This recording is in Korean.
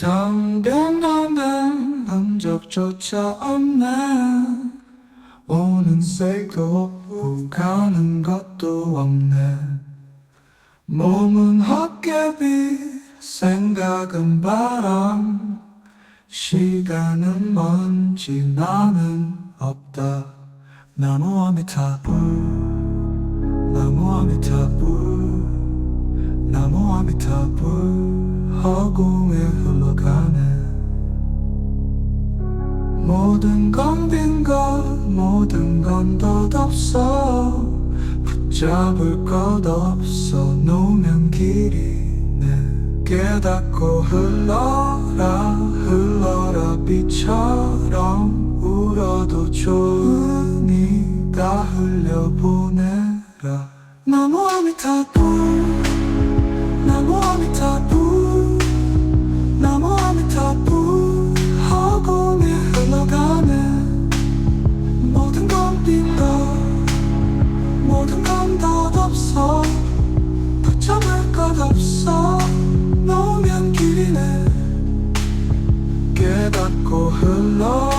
덤벼나는 흔적조차 없네. 오는 색도 없고 가는 것도 없네. 몸은 헛개비 생각은 바람. 시간은 먼지 나는 없다. 나무 아미타불 나무 아미타불 나무 아미타불 허공에 흘러 모든 건 빈 것 모든 건 덧없어. 붙잡을 것 없어. 놓으면 길이 깨닫고 흘러라 흘러라. 빛처럼 울어도 좋으니까 흘려보내라. 나무 아미 타고 빛나 모든 건 덧없어. 붙잡을 것 없어. 놓으면 길이네. 깨닫고 흘러.